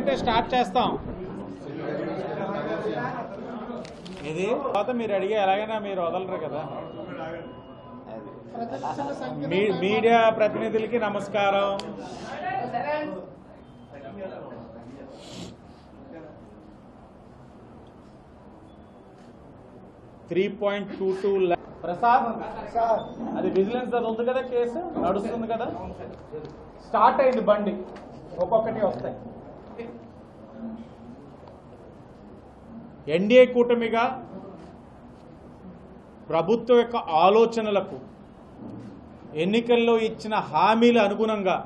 అంటే స్టార్ట్ చేస్తాం. ఇది తర్వాత మీరు అడిగే ఎలాగైనా మీరు వదలరు కదా. మీడియా ప్రతినిధులకి నమస్కారం. Three point two two Prasad అది విజిలెన్స్ అది ఉంది కదా కేసు? నడుస్తుంది కదా? స్టార్ట్ అయింది బండి. ఒక్కొక్కటి వస్తాయి. ఎన్డీఏ కూటమిగా ప్రభుత్వం యొక్క ఆలోచనలకు ఎన్నికల్లో ఇచ్చిన హామీల అనుగుణంగా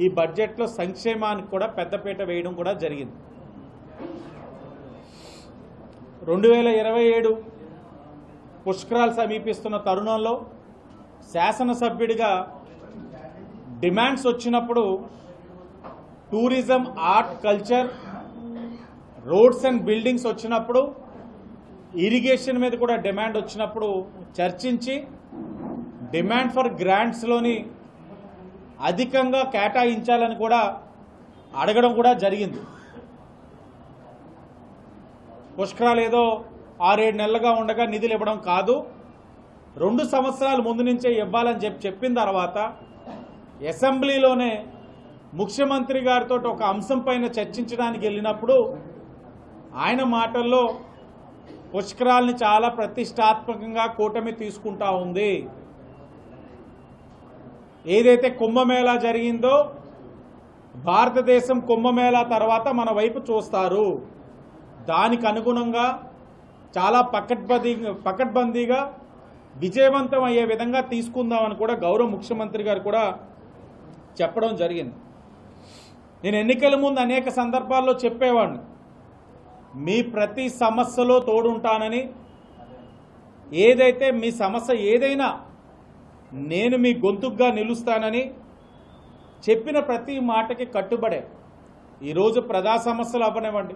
ఈ బడ్జెట్లో సంక్షేమానికి కూడా పెద్దపీట వేయడం కూడా జరిగింది. రెండు వేల ఇరవై ఏడు పుష్కరాలు సమీపిస్తున్న తరుణంలో శాసనసభ్యుడిగా డిమాండ్స్ వచ్చినప్పుడు tourism art culture roads and buildings వచ్చినప్పుడు ఇరిగేషన్ మీద కూడా డిమాండ్ వచ్చినప్పుడు చర్చించి డిమాండ్ ఫర్ గ్రాంట్స్లోని అధికంగా కేటాయించాలని కూడా అడగడం కూడా జరిగింది. పుష్కరాలు ఏదో ఆరేడు నెలలుగా ఉండగా నిధులు ఇవ్వడం కాదు. రెండు సంవత్సరాల ముందు నుంచే ఇవ్వాలని చెప్పి చెప్పిన తర్వాత అసెంబ్లీలోనే ముఖ్యమంత్రి గారితో ఒక అంశం పైన చర్చించడానికి వెళ్ళినప్పుడు ఆయన మాటల్లో పుష్కరాల్ని చాలా ప్రతిష్టాత్మకంగా కూటమి తీసుకుంటా ఉంది. ఏదైతే కుంభమేళా జరిగిందో భారతదేశం కుంభమేళా తర్వాత మన వైపు చూస్తారు. దానికి అనుగుణంగా చాలా పకడ్బందీ పకడ్బందీగా విజయవంతం అయ్యే విధంగా తీసుకుందామని కూడా గౌరవ ముఖ్యమంత్రి గారు కూడా చెప్పడం జరిగింది. నేను ఎన్నికల ముందు అనేక సందర్భాల్లో చెప్పేవాడిని. మీ ప్రతి సమస్యలో తోడుంటానని ఏదైతే మీ సమస్య ఏదైనా నేను మీ గొంతుగా నిలుస్తానని చెప్పిన ప్రతి మాటకి కట్టుబడే. ఈరోజు ప్రజా సమస్యలు అవ్వనివ్వండి.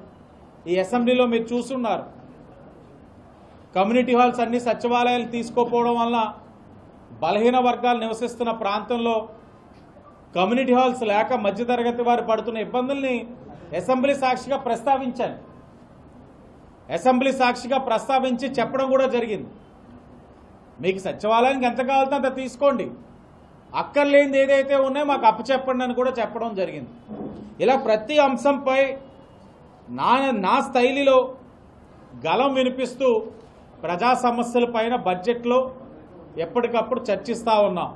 ఈ అసెంబ్లీలో మీరు చూస్తున్నారు. కమ్యూనిటీ హాల్స్ అన్ని సచివాలయాలు తీసుకోపోవడం వల్ల బలహీన వర్గాలు నివసిస్తున్న ప్రాంతంలో కమ్యూనిటీ హాల్స్ లేక మధ్యతరగతి వారు పడుతున్న ఇబ్బందుల్ని అసెంబ్లీ సాక్షిగా ప్రస్తావించాను అసెంబ్లీ సాక్షిగా ప్రస్తావించి చెప్పడం కూడా జరిగింది. మీకు సచివాలయానికి ఎంత కావాలంటే అంత తీసుకోండి. అక్కర్లేనిది ఏదైతే ఉన్నాయో మాకు అప్పచెప్పండి అని కూడా చెప్పడం జరిగింది. ఇలా ప్రతి అంశంపై నా నా స్థైలిలో గలం వినిపిస్తూ ప్రజా సమస్యల పైన బడ్జెట్లో ఎప్పటికప్పుడు చర్చిస్తూ ఉన్నాం.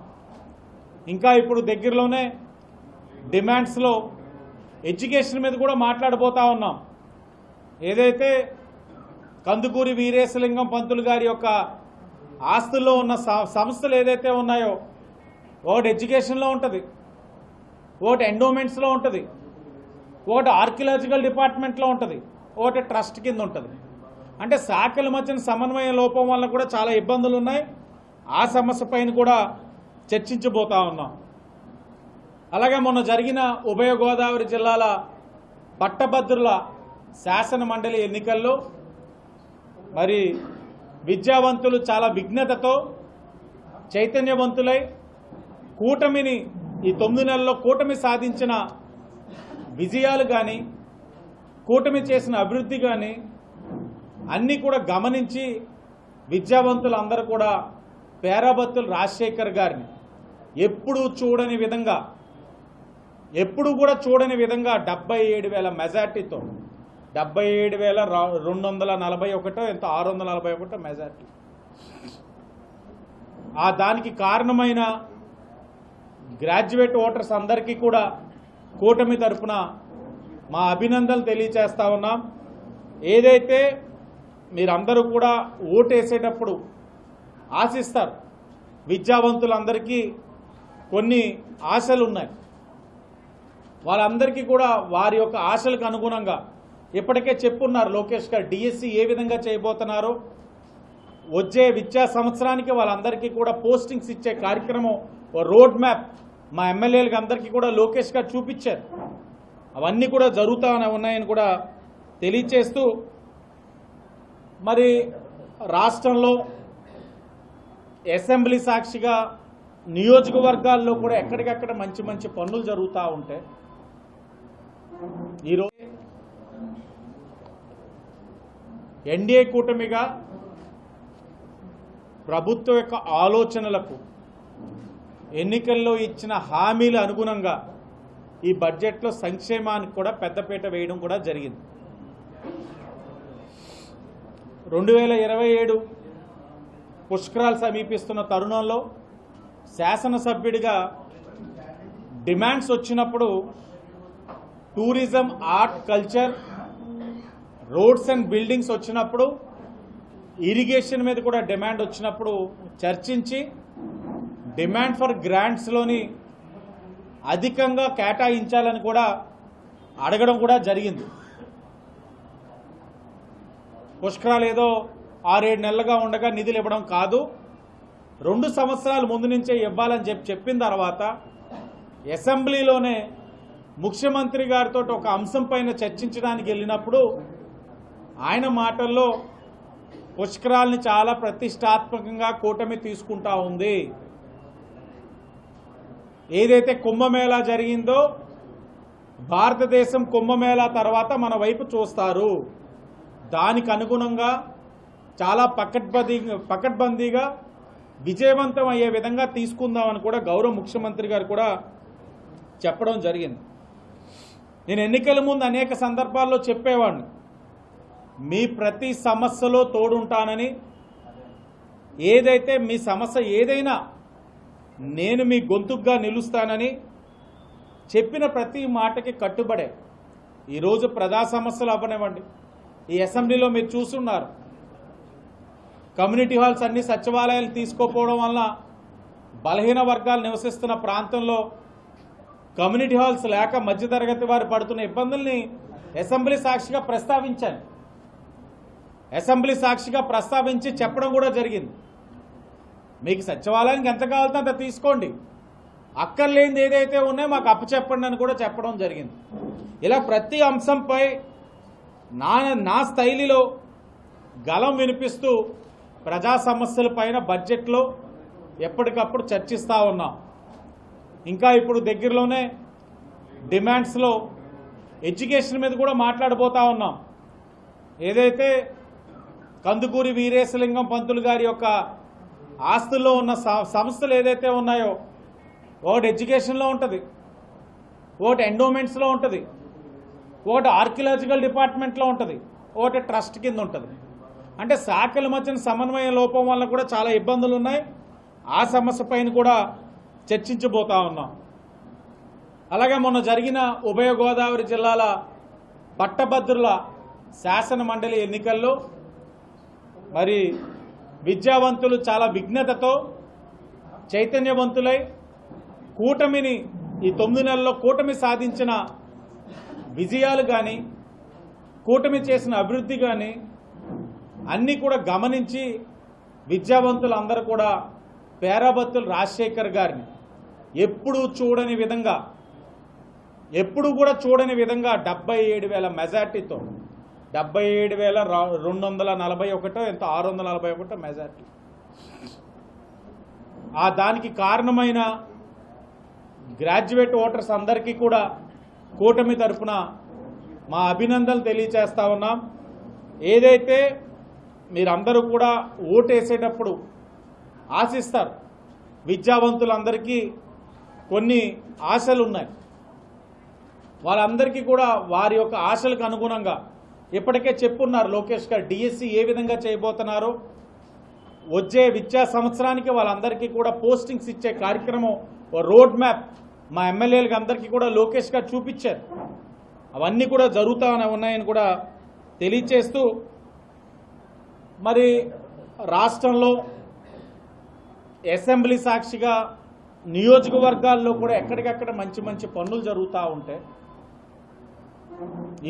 ఇంకా ఇప్పుడు దగ్గరలోనే డిమాండ్స్లో ఎడ్యుకేషన్ మీద కూడా మాట్లాడబోతూ ఉన్నాం. ఏదైతే కందుకూరి వీరేశలింగం పంతులు గారి యొక్క ఆస్తుల్లో ఉన్న సంస్థలు ఏదైతే ఉన్నాయో ఒకటి ఎడ్యుకేషన్లో ఉంటుంది ఒకటి ఎండోమెంట్స్లో ఉంటుంది ఒకటి ఆర్కియలాజికల్ డిపార్ట్మెంట్లో ఉంటుంది ఒకటి ట్రస్ట్ కింద ఉంటుంది. అంటే శాఖల మధ్యన సమన్వయ లోపం వల్ల కూడా చాలా ఇబ్బందులు ఉన్నాయి. ఆ సమస్య పైన కూడా చర్చించబోతా ఉన్నాం. అలాగే మొన్న జరిగిన ఉభయ గోదావరి జిల్లాల పట్టభద్రుల శాసన మండలి ఎన్నికల్లో మరి విద్యావంతులు చాలా విఘ్నతతో చైతన్యవంతులై కూటమిని ఈ తొమ్మిది నెలల్లో కూటమి సాధించిన విజయాలు కానీ కూటమి చేసిన అభివృద్ధి కానీ అన్నీ కూడా గమనించి విద్యావంతులు అందరూ కూడా పేరాబత్తులు రాజశేఖర్ గారిని ఎప్పుడూ చూడని విధంగా ఎప్పుడు కూడా చూడని విధంగా డెబ్బై ఏడు వేల మెజార్టీతో డెబ్బై ఏడు వేల రెండు వందల నలభై ఒకటో ఎంత ఆరు వందల నలభై ఒకటో మెజార్టీ. ఆ దానికి కారణమైన గ్రాడ్యుయేట్ ఓటర్స్ అందరికీ కూడా కూటమి తరపున మా అభినందనలు తెలియచేస్తా ఉన్నాం. ఏదైతే మీరందరూ కూడా ఓటేసేటప్పుడు ఆశిస్తారు విద్యావంతులందరికీ కొన్ని ఆశలు ఉన్నాయి వాళ్ళందరికీ కూడా వారి యొక్క ఆశలకు అనుగుణంగా ఇప్పటికే చెప్పున్నారు లోకేష్ గారు డిఎస్సి ఏ విధంగా చేయబోతున్నారు. వచ్చే విద్యా సంవత్సరానికి వాళ్ళందరికీ కూడా పోస్టింగ్స్ ఇచ్చే కార్యక్రమం రోడ్ మ్యాప్ మా ఎమ్మెల్యేలకు అందరికీ కూడా లోకేష్ గారు చూపించారు. అవన్నీ కూడా జరుగుతూ ఉన్నాయని కూడా తెలియచేస్తూ మరి రాష్ట్రంలో అసెంబ్లీ సాక్షిగా నియోజకవర్గాల్లో కూడా ఎక్కడికక్కడ మంచి మంచి పనులు జరుగుతూ ఉంటాయి ఈరోజు ఎన్డీఏ కూటమిగా ప్రభుత్వం యొక్క ఆలోచనలకు ఎన్నికల్లో ఇచ్చిన హామీల అనుగుణంగా ఈ బడ్జెట్లో సంక్షేమానికి కూడా పెద్దపీట వేయడం కూడా జరిగింది. రెండు వేల ఇరవై ఏడు పుష్కరాలు సమీపిస్తున్న తరుణంలో శాసనసభ్యుడిగా డిమాండ్స్ వచ్చినప్పుడు tourism art culture roads and buildings వచ్చినప్పుడు ఇరిగేషన్ మీద కూడా డిమాండ్ వచ్చినప్పుడు చర్చించి డిమాండ్ ఫర్ గ్రాంట్స్లోని అధికంగా కేటాయించాలని కూడా అడగడం కూడా జరిగింది. పుష్కరాలు ఏదో ఆరేడు నెలలుగా ఉండగా నిధులు ఇవ్వడం కాదు. రెండు సంవత్సరాల ముందు నుంచే ఇవ్వాలని చెప్పి చెప్పిన తర్వాత అసెంబ్లీలోనే ముఖ్యమంత్రి గారితో ఒక అంశం పైన చర్చించడానికి వెళ్ళినప్పుడు ఆయన మాటల్లో పుష్కరాల్ని చాలా ప్రతిష్టాత్మకంగా కూటమి తీసుకుంటా ఉంది. ఏదైతే కుంభమేళా జరిగిందో భారతదేశం కుంభమేళా తర్వాత మన వైపు చూస్తారు. దానికి అనుగుణంగా చాలా పకడ్బందీ పకడ్బందీగా విజయవంతం అయ్యే విధంగా తీసుకుందామని కూడా గౌరవ ముఖ్యమంత్రి గారు కూడా చెప్పడం జరిగింది. నేను ఎన్నికల ముందు అనేక సందర్భాల్లో చెప్పేవాడిని. మీ ప్రతి సమస్యలో తోడుంటానని ఏదైతే మీ సమస్య ఏదైనా నేను మీ గొంతుగ్గా నిలుస్తానని చెప్పిన ప్రతి మాటకి కట్టుబడే. ఈరోజు ప్రజా సమస్యలు అవ్వనివ్వండి. ఈ అసెంబ్లీలో మీరు చూస్తున్నారు. కమ్యూనిటీ హాల్స్ అన్ని సచివాలయాలు తీసుకోపోవడం వల్ల బలహీన వర్గాలు నివసిస్తున్న ప్రాంతంలో కమ్యూనిటీ హాల్స్ లేక మధ్యతరగతి వారు పడుతున్న ఇబ్బందుల్ని అసెంబ్లీ సాక్షిగా ప్రస్తావించాను. అసెంబ్లీ సాక్షిగా ప్రస్తావించి చెప్పడం కూడా జరిగింది. మీకు సచివాలయానికి ఎంత కావాలంటే అంత తీసుకోండి. అక్కర్లేనిది ఏదైతే ఉన్నాయో మాకు అప్పచెప్పండి అని కూడా చెప్పడం జరిగింది. ఇలా ప్రతి అంశంపై నా నా స్థైలిలో గలం వినిపిస్తూ ప్రజా సమస్యల పైన బడ్జెట్లో ఎప్పటికప్పుడు చర్చిస్తూ ఉన్నాం. ఇంకా ఇప్పుడు దగ్గరలోనే డిమాండ్స్లో ఎడ్యుకేషన్ మీద కూడా మాట్లాడబోతా ఉన్నాం. ఏదైతే కందుకూరి వీరేశలింగం పంతులు గారి యొక్క ఆస్తుల్లో ఉన్న స- సంస్థలు ఏదైతే ఉన్నాయో ఒకటి ఎడ్యుకేషన్లో ఉంటుంది ఒకటి ఎండోమెంట్స్లో ఉంటుంది ఒకటి ఆర్కియలాజికల్ డిపార్ట్మెంట్లో ఉంటుంది ఒకటి ట్రస్ట్ కింద ఉంటుంది. అంటే శాఖల మధ్యన సమన్వయ లోపం వల్ల కూడా చాలా ఇబ్బందులు ఉన్నాయి. ఆ సమస్య పైన కూడా చర్చించబోతా ఉన్నాం. అలాగే మొన్న జరిగిన ఉభయ గోదావరి జిల్లాల పట్టభద్రుల శాసన మండలి ఎన్నికల్లో మరి విద్యావంతులు చాలా విఘ్నతతో చైతన్యవంతులై కూటమిని ఈ తొమ్మిది నెలల్లో కూటమి సాధించిన విజయాలు కానీ కూటమి చేసిన అభివృద్ధి కానీ అన్నీ కూడా గమనించి విద్యావంతులు అందరూ కూడా పేరాబత్తులు రాజశేఖర్ గారిని ఎప్పుడూ చూడని విధంగా ఎప్పుడు కూడా చూడని విధంగా డెబ్బై ఏడు వేల మెజార్టీతో డెబ్బై ఏడు వేల రెండు వందల నలభై ఒకటో ఎంత ఆరు వందల నలభై ఒకటో మెజార్టీ. ఆ దానికి కారణమైన గ్రాడ్యుయేట్ ఓటర్స్ అందరికీ కూడా కూటమి తరఫున మా అభినందనలు తెలియచేస్తా ఉన్నాం. ఏదైతే మీరందరూ కూడా ఓటేసేటప్పుడు ఆశిస్తారు విద్యావంతులందరికీ కొన్ని ఆశలు ఉన్నాయి వాళ్ళందరికీ కూడా వారి యొక్క ఆశలకు అనుగుణంగా ఇప్పటికే చెప్పున్నారు లోకేష్ గారు డిఎస్సి ఏ విధంగా చేయబోతున్నారు. వచ్చే విద్యా సంవత్సరానికి వాళ్ళందరికీ కూడా పోస్టింగ్స్ ఇచ్చే కార్యక్రమం రోడ్ మ్యాప్ మా ఎమ్మెల్యేలకు అందరికీ కూడా లోకేష్ గారు చూపించారు. అవన్నీ కూడా జరుగుతూనే ఉన్నాయని కూడా తెలియచేస్తూ మరి రాష్ట్రంలో అసెంబ్లీ సాక్షిగా నియోజకవర్గాల్లో కూడా ఎక్కడికక్కడ మంచి మంచి పనులు జరుగుతూ ఉంటాయి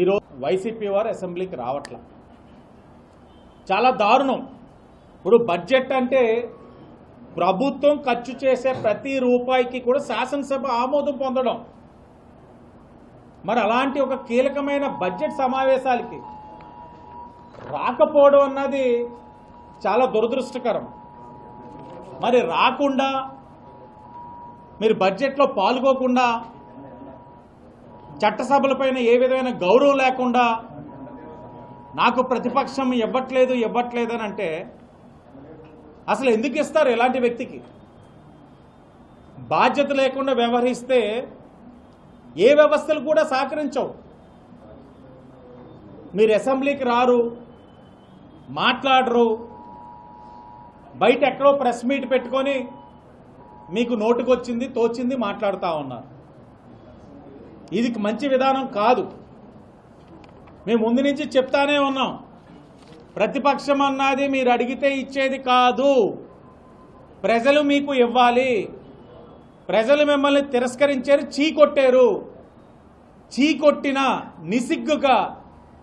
ఈరోజు వైసీపీ వారు అసెంబ్లీకి రావట్ల. చాలా దారుణం. ఇప్పుడు బడ్జెట్ అంటే ప్రభుత్వం ఖర్చు చేసే ప్రతి రూపాయికి కూడా శాసనసభ ఆమోదం పొందడం. మరి అలాంటి ఒక కీలకమైన బడ్జెట్ సమావేశాలకి రాకపోవడం అన్నది చాలా దురదృష్టకరం. మరి రాకుండా మీరు బడ్జెట్లో పాల్గొకుండా చట్టసభలపైన ఏ విధమైన గౌరవం లేకుండా నాకు ప్రతిపక్షం ఇవ్వట్లేదు ఇవ్వట్లేదు అని అంటే అసలు ఎందుకు ఇస్తారు ఎలాంటి వ్యక్తికి? బాధ్యత లేకుండా వ్యవహరిస్తే ఏ వ్యవస్థలు కూడా సహకరించవు. మీరు అసెంబ్లీకి రారు మాట్లాడరు బయట ఎక్కడో ప్రెస్ మీట్ పెట్టుకొని మీకు నోటుకొచ్చింది తోచింది మాట్లాడుతూ ఉన్నారు. ఇది మంచి విధానం కాదు. మేము ముందు నుంచి చెప్తానే ఉన్నాం. ప్రతిపక్షం అన్నది మీరు అడిగితే ఇచ్చేది కాదు. ప్రజలు మీకు ఇవ్వాలి. ప్రజలు మిమ్మల్ని తిరస్కరించారు చీకొట్టారు చీకొట్టిన నిసిగ్గుగా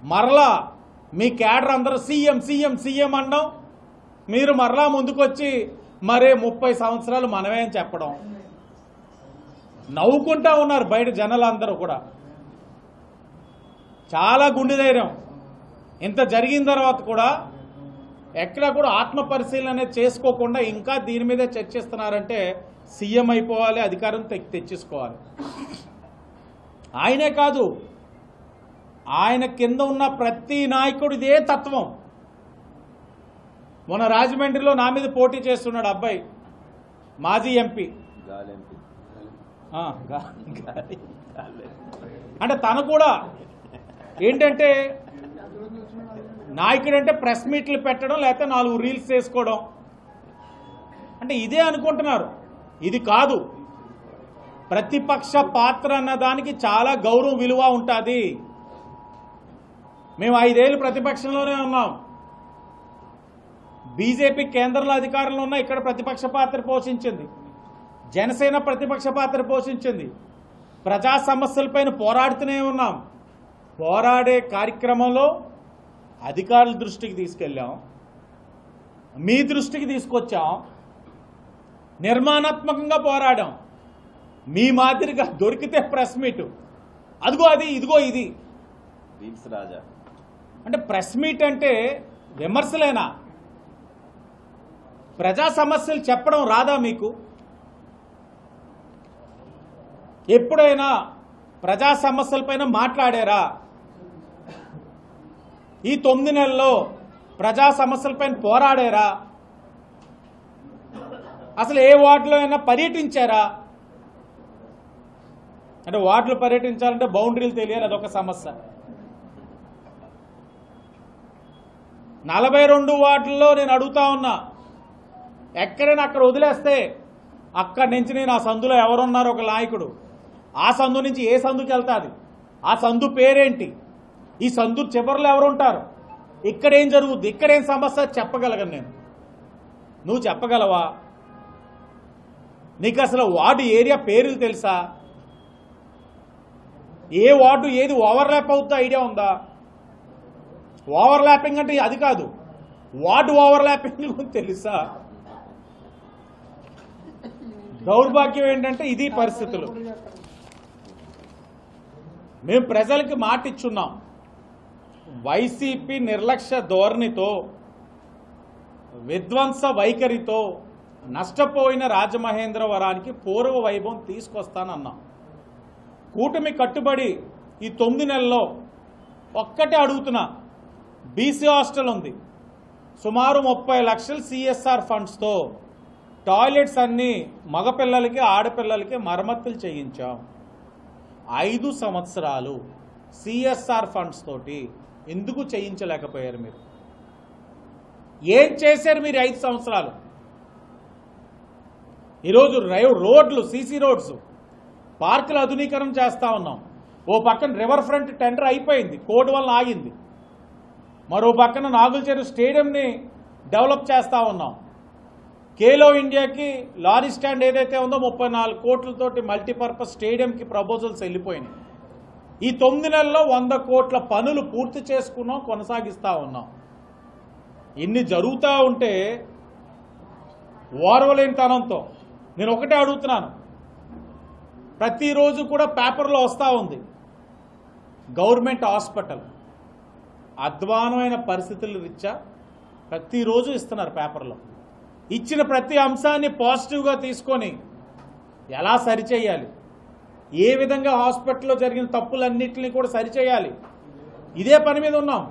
మరలా మీ క్యాడర్ అందరూ సీఎం సీఎం సీఎం అనడం మీరు మరలా ముందుకొచ్చి మరే ముప్పై సంవత్సరాలు మనమే అని చెప్పడం. నవ్వుకుంటా ఉన్నారు బయట జనాలందరూ కూడా. చాలా గుండె ధైర్యం. ఇంత జరిగిన తర్వాత కూడా ఎక్కడ కూడా ఆత్మ పరిశీలన అనేది చేసుకోకుండా ఇంకా దీని మీదే చర్చిస్తున్నారంటే సీఎం అయిపోవాలి అధికారం తె- తెచ్చేసుకోవాలి. ఆయనే కాదు ఆయన కింద ఉన్న ప్రతి నాయకుడు ఇదే తత్వం. మొన్న రాజమండ్రిలో నా మీద పోటీ చేస్తున్నాడు అబ్బాయి మాజీ ఎంపీ. అంటే తను కూడా ఏంటంటే నాయకుడు అంటే ప్రెస్ మీట్లు పెట్టడం లేకపోతే నాలుగు రీల్స్ చేసుకోవడం. అంటే ఇదే అనుకుంటున్నారు. ఇది కాదు. ప్రతిపక్ష పాత్ర అన్న దానికి చాలా గౌరవం విలువ ఉంటుంది. మేము ఐదేళ్ళు ప్రతిపక్షంలోనే ఉన్నాం. బీజేపీ కేంద్రంలో అధికారంలో ఉన్న ఇక్కడ ప్రతిపక్ష పాత్ర పోషించింది. జనసేన ప్రతిపక్ష పాత్ర పోషించింది. ప్రజా సమస్యలపైన పోరాడుతూనే ఉన్నాం. పోరాడే కార్యక్రమంలో అధికారుల దృష్టికి తీసుకెళ్ళాం. మీ దృష్టికి తీసుకొచ్చాం. నిర్మాణాత్మకంగా పోరాడాం. మీ మాదిరిగా దొరికితే ప్రెస్ మీట్. అదిగో అది ఇదిగో ఇది. రాజా. అంటే ప్రెస్ మీట్ అంటే విమర్శలేనా? ప్రజా సమస్యలు చెప్పడం రాదా మీకు? ఎప్పుడైనా ప్రజా సమస్యలపైన మాట్లాడారా? ఈ తొమ్మిది నెలల్లో ప్రజా సమస్యలపైన పోరాడారా? అసలు ఏ వార్డులో అయినా పర్యటించారా? అంటే వార్డులు పర్యటించాలంటే బౌండరీలు తెలియాలి అదొక సమస్య. నలభై రెండు వార్డుల్లో నేను అడుగుతా ఉన్నా ఎక్కడైనా అక్కడ వదిలేస్తే అక్కడి నుంచి నేను ఆ సందులో ఎవరున్నారు ఒక నాయకుడు. ఆ సందు నుంచి ఏ సందుకి వెళ్తాది? ఆ సందు పేరేంటి? ఈ సందు చివరిలో ఎవరుంటారు? ఇక్కడేం జరుగుద్ది? ఇక్కడేం సమస్య? చెప్పగలగను నేను. నువ్వు చెప్పగలవా? నీకు అసలు వార్డు ఏరియా పేర్లు తెలుసా? ఏ వార్డు ఏది ఓవర్లాప్ అవుతుందో ఐడియా ఉందా? ఓవర్లాపింగ్ అంటే అది కాదు. వార్డు ఓవర్లాపింగ్ తెలుసా? దౌర్భాగ్యం ఏంటంటే ఇది పరిస్థితులు. మేము ప్రజలకి మాట ఇచ్చున్నాం వైసీపీ నిర్లక్ష్య ధోరణితో విధ్వంస వైఖరితో నష్టపోయిన రాజమహేంద్రవరానికి పూర్వ వైభవం తీసుకొస్తానన్నాం. కూటమి కట్టుబడి ఈ తొమ్మిది నెలల్లో ఒక్కటే అడుగుతున్నా బీసీ హాస్టల్ ఉంది. సుమారు ముప్పై లక్షల సిఎస్ఆర్ ఫండ్స్తో టాయిలెట్స్ అన్నీ మగపిల్లలకి ఆడపిల్లలకి మరమ్మతులు చేయించాం. ఐదు సంవత్సరాలు సిఎస్ఆర్ ఫండ్స్ తోటి ఎందుకు చేయించలేకపోయారు మీరు? ఏం చేశారు మీరు ఐదు సంవత్సరాలు? ఈరోజు రోడ్లు సీసీ రోడ్స్ పార్కుల ఆధునీకరణ చేస్తూ ఉన్నాం. ఓ పక్కన రివర్ ఫ్రంట్ టెండర్ అయిపోయింది కోడ్ వల్ల ఆగింది. మరో పక్కన నాగుల చెరువు స్టేడియంని డెవలప్ చేస్తూ ఉన్నాం. కేలో ఇండియాకి లారీ స్టాండ్ ఏదైతే ఉందో ముప్పై నాలుగు కోట్లతోటి మల్టీపర్పస్ స్టేడియంకి ప్రపోజల్స్ వెళ్ళిపోయినాయి. ఈ తొమ్మిది నెలల్లో వంద కోట్ల పనులు పూర్తి చేసుకున్నాం కొనసాగిస్తూ ఉన్నాం. ఇన్ని జరుగుతూ ఉంటే ఓర్వలేనితనంతో నేను ఒకటే అడుగుతున్నాను. ప్రతిరోజు కూడా పేపర్లో వస్తూ ఉంది గవర్నమెంట్ హాస్పిటల్. అధ్వానమైన పరిస్థితుల రీత్యా ప్రతిరోజు ఇస్తున్నారు పేపర్లో. ఇచ్చిన ప్రతి అంశాన్ని పాజిటివ్గా తీసుకొని ఎలా సరిచేయాలి? ఏ విధంగా హాస్పిటల్లో జరిగిన తప్పులన్నింటినీ కూడా సరిచేయాలి. ఇదే పని మీద ఉన్నాం.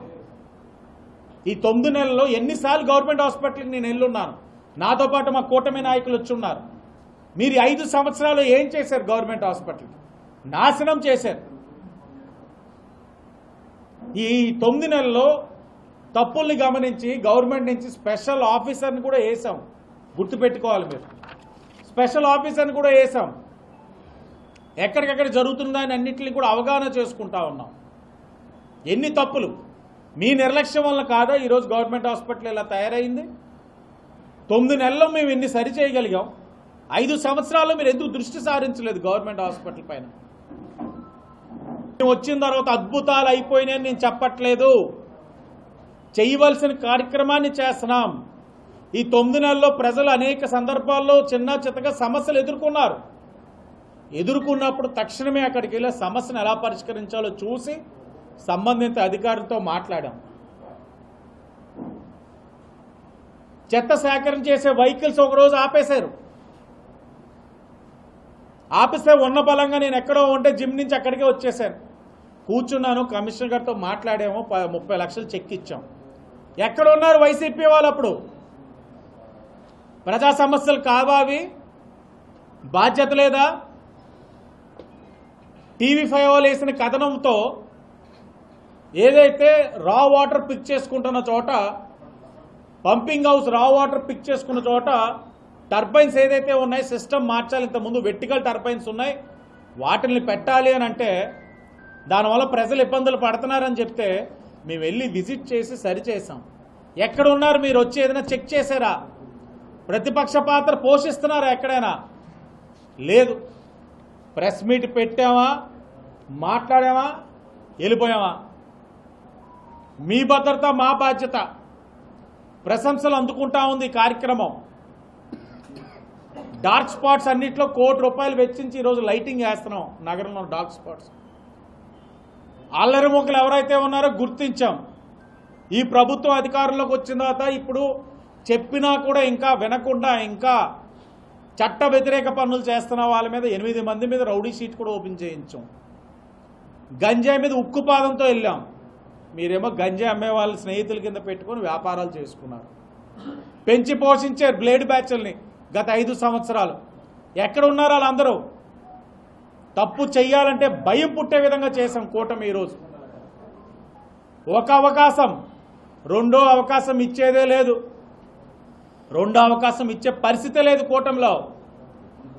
ఈ తొమ్మిది నెలల్లో ఎన్నిసార్లు గవర్నమెంట్ హాస్పిటల్కి నేను వెళ్ళున్నాను. నాతో పాటు మా కూటమి నాయకులు వచ్చి ఉన్నారు. మీరు ఐదు సంవత్సరాలు ఏం చేశారు గవర్నమెంట్ హాస్పిటల్ నాశనం చేశారు. ఈ తొమ్మిది నెలల్లో తప్పుల్ని గమనించి గవర్నమెంట్ నుంచి స్పెషల్ ఆఫీసర్ని కూడా వేసాం. గుర్తుపెట్టుకోవాలి మీరు. స్పెషల్ ఆఫీసర్ని కూడా వేసాం. ఎక్కడికెక్కడ జరుగుతుందని అన్నింటినీ కూడా అవగాహన చేసుకుంటా ఉన్నాం. ఎన్ని తప్పులు? మీ నిర్లక్ష్యం వల్ల కాదా ఈరోజు గవర్నమెంట్ హాస్పిటల్ ఇలా తయారైంది? తొమ్మిది నెలల్లో మేము ఎన్ని సరి చేయగలిగాం. ఐదు సంవత్సరాల్లో మీరు ఎందుకు దృష్టి సారించలేదు గవర్నమెంట్ హాస్పిటల్ పైన? మేము వచ్చిన తర్వాత అద్భుతాలు అయిపోయినాయని నేను చెప్పట్లేదు. చేయవలసిన కార్యక్రమాన్ని చేస్తున్నాం. ఈ తొమ్మిది నెలల్లో ప్రజలు అనేక సందర్భాల్లో చిన్న చిత్తగా సమస్యలు ఎదుర్కొన్నారు. ఎదుర్కొన్నప్పుడు తక్షణమే అక్కడికి వెళ్ళి సమస్యను ఎలా పరిష్కరించాలో చూసి సంబంధిత అధికారులతో మాట్లాడాం. చెత్త సేకరణ చేసే వెహికల్స్ ఒకరోజు ఆపేశారు. ఆపిస్తే ఉన్న బలంగా నేను ఎక్కడో ఉంటే జిమ్ నుంచి అక్కడికే వచ్చేసాను కూర్చున్నాను కమిషనర్ గారితో మాట్లాడాము ప- ముప్పై లక్షలు చెక్ ఇచ్చాం. ఎక్కడ ఉన్నారు వైసీపీ వాళ్ళు అప్పుడు ప్రజా సమస్యలు కావావి బాధ్యత లేదా? టీవీ ఫైవ్ వాళ్ళు వేసిన కథనంతో ఏదైతే రా వాటర్ పిక్ చేసుకుంటున్న చోట pumping house raw water pick చేసుకున్న చోట టర్బైన్స్ ఏదైతే ఉన్నాయి సిస్టమ్ మార్చాలి ఇంతకుముందు వెర్టికల్ టర్బైన్స్ ఉన్నాయి వాటిని పెట్టాలి అని అంటే దానివల్ల ప్రజలు ఇబ్బందులు పడుతున్నారని చెప్తే మేము వెళ్ళి విజిట్ చేసి సరిచేసాం ఎక్కడ ఉన్నారు మీరు? వచ్చి ఏదైనా చెక్ చేశారా? ప్రతిపక్ష పాత్ర పోషిస్తున్నారా ఎక్కడైనా? లేదు. Press meet పెట్టామా? మాట్లాడామా? వెళ్ళిపోయామా? మీ భద్రత మా బాధ్యత. ప్రశంసలు అందుకుంటా ఉంది కార్యక్రమం. డార్క్ స్పాట్స్ అన్నింటిలో కోటి రూపాయలు వెచ్చించి ఈరోజు లైటింగ్ వేస్తున్నాం నగరంలో డార్క్ స్పాట్స్. అల్లరి ముక్కలు ఎవరైతే ఉన్నారో గుర్తించాం. ఈ ప్రభుత్వం అధికారంలోకి వచ్చిన తర్వాత ఇప్పుడు చెప్పినా కూడా ఇంకా వినకుండా ఇంకా చట్ట వ్యతిరేక పనులు చేస్తున్న వాళ్ళ మీద ఎనిమిది మంది మీద రౌడీ షీట్ కూడా ఓపెన్ చేయించాం. గంజాయి మీద ఉక్కు పాదంతో వెళ్ళాం. మీరేమో గంజాయి అమ్మే వాళ్ళ స్నేహితుల కింద పెట్టుకొని వ్యాపారాలు చేసుకున్నారు. పెంచి పోషించారు బ్లేడ్ బ్యాచ్ల్ని గత ఐదు సంవత్సరాలు. ఎక్కడ ఉన్నారు వాళ్ళందరూ? తప్పు చెయ్యాలంటే భయం పుట్టే విధంగా చేశాం కూటమి ఈరోజు ఒక అవకాశం రెండో అవకాశం ఇచ్చేదే లేదు. రెండో అవకాశం ఇచ్చే పరిస్థితే లేదు కూటమిలో.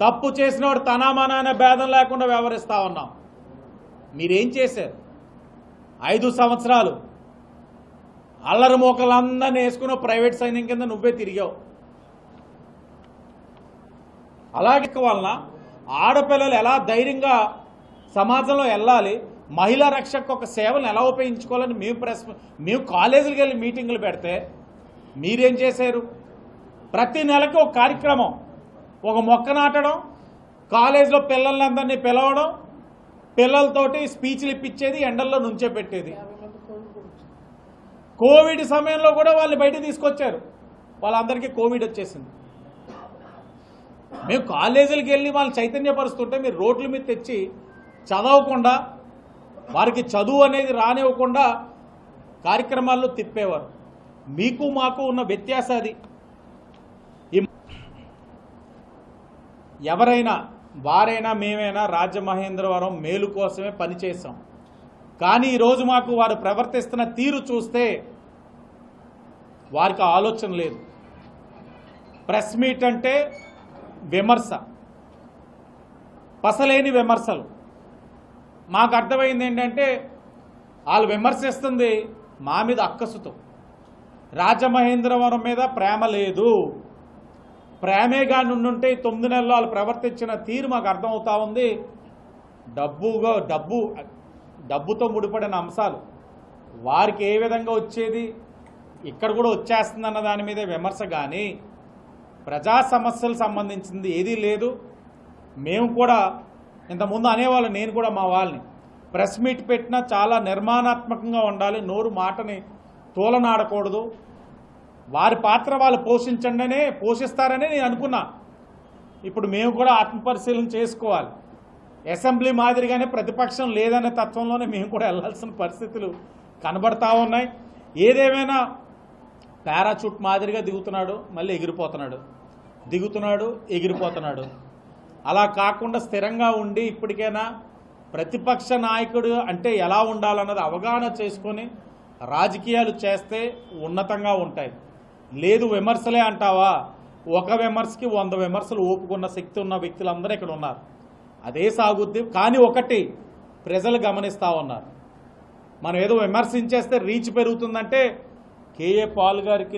తప్పు చేసినవాడు తనామానా అనే భేదం లేకుండా వ్యవహరిస్తా ఉన్నాం. మీరేం చేశారు? ఐదు సంవత్సరాలు అల్లరి మోకలందరినీ వేసుకుని ప్రైవేట్ సైన్యం కింద నువ్వే తిరిగావు. అలాగే వలన ఆడపిల్లలు ఎలా ధైర్యంగా సమాజంలో వెళ్ళాలి మహిళా రక్షకు ఒక సేవలను ఎలా ఉపయోగించుకోవాలని మేము ప్రెస్ మేము కాలేజీలకు వెళ్ళి మీటింగులు పెడితే మీరేం చేశారు? ప్రతి నెలకి ఒక కార్యక్రమం. ఒక మొక్క నాటడం కాలేజీలో పిల్లలందరినీ పిలవడం పిల్లలతోటి స్పీచ్లు ఇప్పించేది ఎండల్లో నుంచే పెట్టేది. కోవిడ్ సమయంలో కూడా వాళ్ళు బయట తీసుకొచ్చారు. వాళ్ళందరికీ కోవిడ్ వచ్చేసింది. మేము కాలేజీలకు వెళ్ళి వాళ్ళు చైతన్యపరుస్తుంటే మీరు రోడ్ల మీద తెచ్చి చదవకుండా వారికి చదువు అనేది రానివ్వకుండా కార్యక్రమాల్లో తిప్పేవారు. మీకు మాకు ఉన్న వ్యత్యాసం అది. ఎవరైనా వారైనా మేమైనా రాజమహేంద్రవరం మేలు కోసమే పనిచేసాం కానీ ఈరోజు మాకు వారు ప్రవర్తిస్తున్న తీరు చూస్తే వారికి ఆలోచన లేదు. ప్రెస్ మీట్ అంటే విమర్శ. పసలేని విమర్శలు. మాకు అర్థమైంది ఏంటంటే వాళ్ళు విమర్శిస్తుంది మా మీద అక్కసుతో. రాజమహేంద్రవరం మీద ప్రేమ లేదు. ప్రేమే కానీ ఉండుంటే తొమ్మిది నెలలు వాళ్ళు ప్రవర్తించిన తీరు మాకు అర్థమవుతా ఉంది. డబ్బుగా డబ్బు డబ్బుతో ముడిపడిన అంశాలు. వారికి ఏ విధంగా వచ్చేది? ఇక్కడ కూడా వచ్చేస్తుందన్న దాని మీదే విమర్శ కానీ ప్రజా సమస్యలు సంబంధించింది ఏదీ లేదు. మేము కూడా ఇంతకుముందు అనేవాళ్ళం నేను కూడా మా వాళ్ళని. ప్రెస్ మీట్ పెట్టినా చాలా నిర్మాణాత్మకంగా ఉండాలి. నోరు మాటని తోలనాడకూడదు. వారి పాత్ర వాళ్ళు పోషించండినే పోషిస్తారనే నేను అనుకున్నా. ఇప్పుడు మేము కూడా ఆత్మపరిశీలన చేసుకోవాలి. అసెంబ్లీ మాదిరిగానే ప్రతిపక్షం లేదనే తత్వంలోనే మేము కూడా వెళ్ళాల్సిన పరిస్థితులు కనబడతా ఉన్నాయి. ఏదేమైనా పారాచూట్ మాదిరిగా దిగుతున్నాడు మళ్ళీ ఎగిరిపోతున్నాడు. దిగుతున్నాడు ఎగిరిపోతున్నాడు. అలా కాకుండా స్థిరంగా ఉండి ఇప్పటికైనా ప్రతిపక్ష నాయకుడు అంటే ఎలా ఉండాలన్నది అవగాహన చేసుకొని రాజకీయాలు చేస్తే ఉన్నతంగా ఉంటాయి. లేదు విమర్శలే అంటావా? ఒక విమర్శకి వంద విమర్శలు ఓపుకున్న శక్తి ఉన్న వ్యక్తులందరూ ఇక్కడ ఉన్నారు. అదే సాగుద్ది కానీ ఒకటి ప్రజలు గమనిస్తూ ఉన్నారు. మనం ఏదో విమర్శించేస్తే రీచ్ పెరుగుతుందంటే కేఏ పాల్ గారికి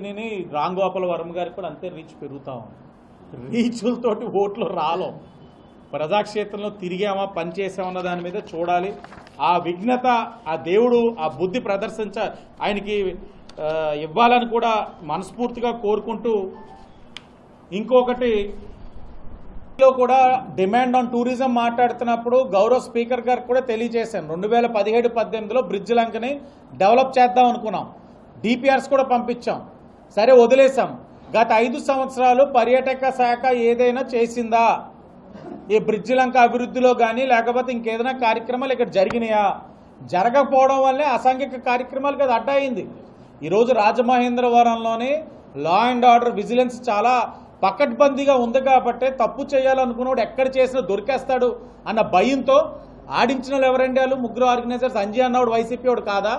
రామ్ గోపాల్ వర్మ గారికి కూడా అంతే రీచ్ పెరుగుతూ ఉంది. రీచులతోటి ఓట్లు రాలం. ప్రజాక్షేత్రంలో తిరిగామా పనిచేసామన్న దాని మీద చూడాలి. ఆ విఘ్నత ఆ దేవుడు ఆ బుద్ధి ప్రదర్శించ ఆయనకి ఇవ్వాలని కూడా మనస్ఫూర్తిగా కోరుకుంటూ ఇంకొకటి లో కూడా డిమాండ్ ఆన్ టూరిజం మాట్లాడుతున్నప్పుడు గౌరవ స్పీకర్ గారికి కూడా తెలియజేశాను. రెండు వేల పదిహేడు పద్దెనిమిదిలో బ్రిడ్జ్ లంకని డెవలప్ చేద్దాం అనుకున్నాం. డిపిఆర్స్ కూడా పంపించాం. సరే వదిలేసాం గత ఐదు సంవత్సరాలు పర్యాటక శాఖ ఏదైనా చేసిందా? ఈ బ్రిడ్జి లంక అభివృద్ధిలో కానీ లేకపోతే ఇంకేదైనా కార్యక్రమాలు ఇక్కడ జరిగినాయా? జరగకపోవడం వల్లే అసాంఘిక కార్యక్రమాలు కదా అడ్డాయింది ఈరోజు రాజమహేంద్రవరంలోని లా అండ్ ఆర్డర్ విజిలెన్స్ చాలా పకడ్బందీగా ఉంది కాబట్టి తప్పు చేయాలనుకున్నవాడు ఎక్కడ చేసినా దొరికేస్తాడు అన్న భయంతో ఆడించిన వాళ్ళు ఎవరండి వాళ్ళు? ముగ్గురు ఆర్గనైజర్స్. అంజీ అన్నవాడు వైసీపీ వాడు కాదా?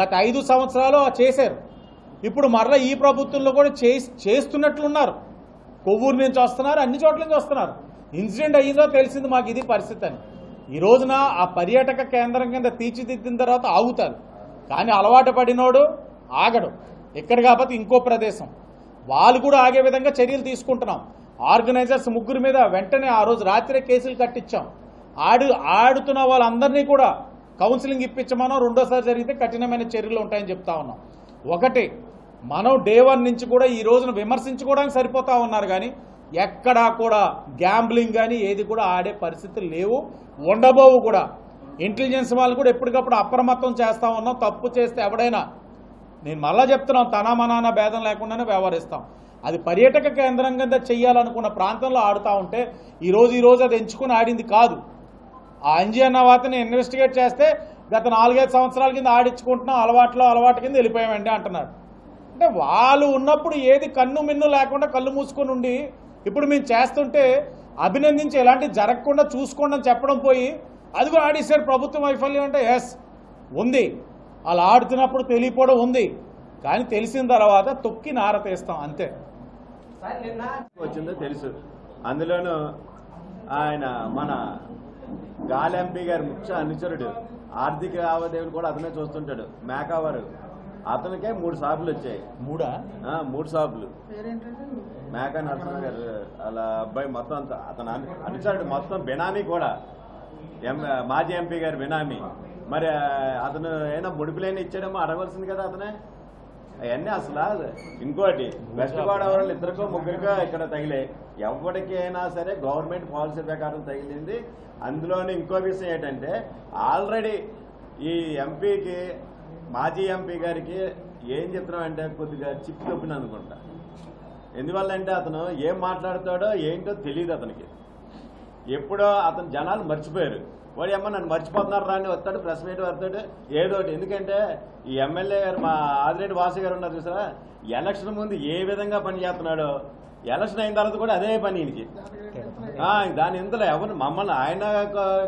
గత ఐదు సంవత్సరాలు చేశారు. ఇప్పుడు మరలా ఈ ప్రభుత్వంలో కూడా చేస్- చేస్తున్నట్లున్నారు. కొవ్వూరు నుంచి వస్తున్నారు అన్ని చోట్ల నుంచి వస్తున్నారు. ఇన్సిడెంట్ అయ్యిందో తెలిసింది మాకు ఇది పరిస్థితి అని. ఈ రోజున ఆ పర్యాటక కేంద్రం కింద తీర్చిదిద్దిన తర్వాత ఆగుతారు. కానీ అలవాటు పడినోడు ఆగడు. ఎక్కడ కాకపోతే ఇంకో ప్రదేశం. వాళ్ళు కూడా ఆగే విధంగా చర్యలు తీసుకుంటున్నాం. ఆర్గనైజర్స్ ముగ్గురు మీద వెంటనే ఆ రోజు రాత్రే కేసులు కట్టించాం. ఆడు ఆడుతున్న వాళ్ళందరినీ కూడా కౌన్సిలింగ్ ఇప్పించమనో రెండోసారి జరిగితే కఠినమైన చర్యలు ఉంటాయని చెప్తా ఉన్నాం. ఒకటి మనం డే వన్ నుంచి కూడా ఈ రోజున విమర్శించుకోవడానికి సరిపోతా ఉన్నారు కానీ ఎక్కడా కూడా గ్యాంబ్లింగ్ కానీ ఏది కూడా ఆడే పరిస్థితులు లేవు. ఉండబోవు కూడా. ఇంటెలిజెన్స్ వాళ్ళు కూడా ఎప్పటికప్పుడు అప్రమత్తం చేస్తూ ఉన్నాం. తప్పు చేస్తే ఎవడైనా నేను మళ్ళా చెప్తున్నాం తన మనాన భేదం లేకుండానే వ్యవహరిస్తాం. అది పర్యాటక కేంద్రం కింద చెయ్యాలనుకున్న ప్రాంతంలో ఆడుతూ ఉంటే ఈరోజు ఈరోజు అది ఎంచుకుని ఆడింది కాదు. ఆ అంజీ అన్న వాతని ఇన్వెస్టిగేట్ చేస్తే గత నాలుగైదు సంవత్సరాల కింద ఆడించుకుంటున్నాం అలవాట్లో అలవాటు కింద వెళ్ళిపోయామండి అంటున్నారు అంటే వాళ్ళు ఉన్నప్పుడు ఏది కన్ను మిన్ను లేకుండా కళ్ళు మూసుకొని ఉండి ఇప్పుడు మేము చేస్తుంటే అభినందించి ఎలాంటి జరగకుండా చూసుకోండి అని చెప్పడం పోయి అది కూడా ఆడేశారు ప్రభుత్వం వైఫల్యం అంటే ఎస్ ఉంది. అలా ఆడుతున్నప్పుడు తెలియపోవడం ఉంది. కానీ తెలిసిన తర్వాత తొక్కి నారతేస్తాం అంతే. వచ్చిందో తెలుసు. అందులోనూ ఆయన మన గాలి ఎంపీ గారి ముఖ్య అనుచరుడు ఆర్థిక లావాదేవీలు కూడా అతనే చూస్తుంటాడు. మేకావరు. అతనికే మూడు షాపులు వచ్చాయి. మూడా? ఆ, మూడు షాపులు మేకా నరసింహ గారు అలా అబ్బాయి మొత్తం అంతా అతను అను- అనుచరుడు మొత్తం బినామీ కూడా. ఎం మాజీ ఎంపీ గారు బినామీ. మరి అతను ఏమైనా ముడిపులేని ఇచ్చాడేమో అడగవలసింది కదా అతనే. అవన్నీ అసలు ఇంకోటి వెస్ట్ గోదావరి ఇద్దరికో ముగ్గురికో ఇక్కడ తగిలే ఎవరికైనా సరే గవర్నమెంట్ పాలసీ ప్రకారం తగిలింది. అందులోని ఇంకో విషయం ఏంటంటే ఆల్రెడీ ఈ ఎంపీకి మాజీ ఎంపీ గారికి ఏం చెప్తున్నామంటే కొద్దిగా చిప్ తప్పిన అనుకుంటా. ఎందువల్ల అంటే అతను ఏం మాట్లాడతాడో ఏంటో తెలియదు అతనికి. ఎప్పుడో అతను జనాలు మర్చిపోయారు. వాడు ఏమో నన్ను మర్చిపోతున్నారు రాని వస్తాడు ప్రెస్ మీట్ వస్తాడు ఏదో ఒకటి. ఎందుకంటే ఈ ఎమ్మెల్యే గారు మా ఆదిరెడ్డి వాసు గారు ఉన్నారు చూసారా? ఎలక్షన్ ముందు ఏ విధంగా పని చేస్తున్నాడో ఎలక్షన్ అయిన తర్వాత కూడా అదే పని ఈయనకి. దాని ఇంతలో ఎవరు మమ్మల్ని ఆయన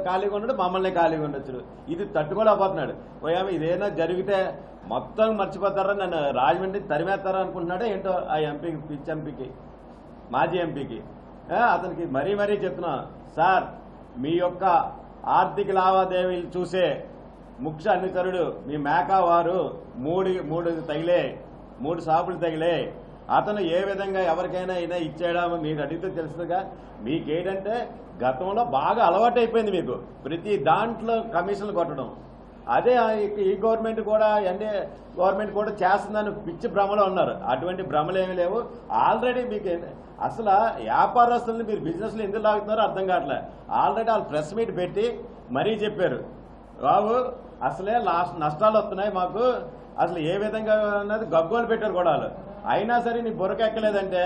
ఖాళీగా ఉండడు మమ్మల్ని ఖాళీగా ఉండొచ్చు ఇది తట్టుకోలేకపోతున్నాడు. పోయాము ఇదేనా జరిగితే మొత్తం మర్చిపోతారా నన్ను రాజమండ్రి తరిమేస్తారా అనుకుంటున్నాడో ఏంటో ఆ ఎంపీకి పిచ్ ఎంపీకి మాజీ ఎంపీకి. అతనికి మరీ మరీ చెప్తున్నా సార్ మీ యొక్క ఆర్థిక లావాదేవీలు చూసే ముఖ్య అనుచరుడు మీ మేకా వారు మూడు మూడు తగిలే మూడు షాపులు తగిలే అతను ఏ విధంగా ఎవరికైనా అయినా ఇచ్చాడా మీరు అడిగితే తెలుసుగా. మీకేంటంటే గతంలో బాగా అలవాటు అయిపోయింది మీకు. ప్రతి దాంట్లో కమిషన్లు కొట్టడం. అదే ఈ- గవర్నమెంట్ కూడా ఎన్డీ గవర్నమెంట్ కూడా చేస్తుందని పిచ్చి భ్రమలో ఉన్నారు. అటువంటి భ్రమలు ఏమీ లేవు. ఆల్రెడీ మీకు అసలు వ్యాపారస్తుల్ని మీరు బిజినెస్లు ఎందుకు లాగుతున్నారో అర్థం కావట్లే. ఆల్రెడీ వాళ్ళు ప్రెస్ మీట్ పెట్టి మరీ చెప్పారు. బాబు అసలే లాస్ట్ నష్టాలు వస్తున్నాయి మాకు. అసలు ఏ విధంగా అన్నది గగ్గోలు పెట్టారు కూడా వాళ్ళు అయినా సరే నీ బుర్రకెక్కలేదంటే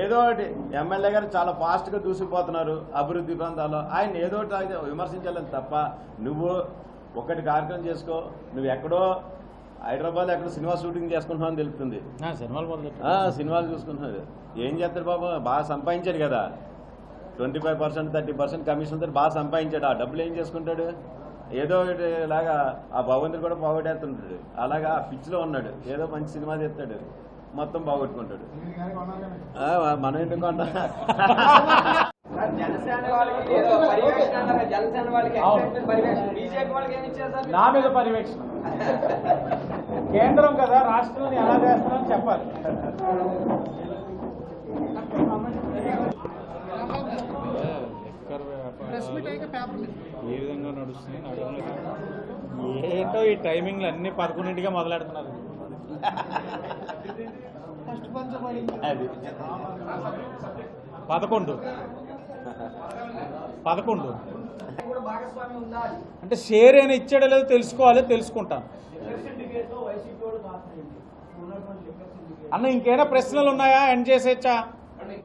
ఏదో ఒకటి ఎమ్మెల్యే గారు చాలా ఫాస్ట్గా దూసుకుపోతున్నారు అభివృద్ధి ప్రాంతాల్లో. ఆయన ఏదో ఒకటి విమర్శించాలని తప్ప నువ్వు ఒకటి కార్యక్రమం చేసుకో నువ్వు ఎక్కడో హైదరాబాద్ ఎక్కడ సినిమా షూటింగ్ చేసుకుంటున్నావు అని తెలుపుతుంది సినిమాలు చూసుకుంటున్నారు ఏం చేస్తారు బాబు? బాగా సంపాదించాడు కదా. Twenty five percent thirty percent కమిషన్తో బాగా సంపాదించాడు. ఆ డబ్బులు ఏం చేసుకుంటాడు? ఏదో ఒకటి లాగా ఆ భగవంతుడు కూడా పోగొట్టేస్తుంటాడు. అలాగా ఆ పిచ్చిలో ఉన్నాడు. ఏదో మంచి సినిమా తీస్తాడు. మొత్తం పోగొట్టుకుంటాడు ఆ, మనం ఎందుకు నా మీద పర్యవేక్షణ. కేంద్రం కదా రాష్ట్రాన్ని ఎలా చేస్తున్నారని చెప్పాలి. ఏ విధంగా నడుస్తుంది. ఏంటో ఈ టైమింగ్లు అన్ని పదకొండింటిగా మొదలెడుతున్నారు. అది. పదకొండు. పదకొండు. కూడా భాగస్వామ్యం ఉందా అంటే షేర్ అయినా ఇచ్చాడో లేదో తెలుసుకోవాలి తెలుసుకుంటాను. అన్న ఇంకేమైనా ప్రశ్నలు ఉన్నాయా? ఎండ్ చేసేచ్చా?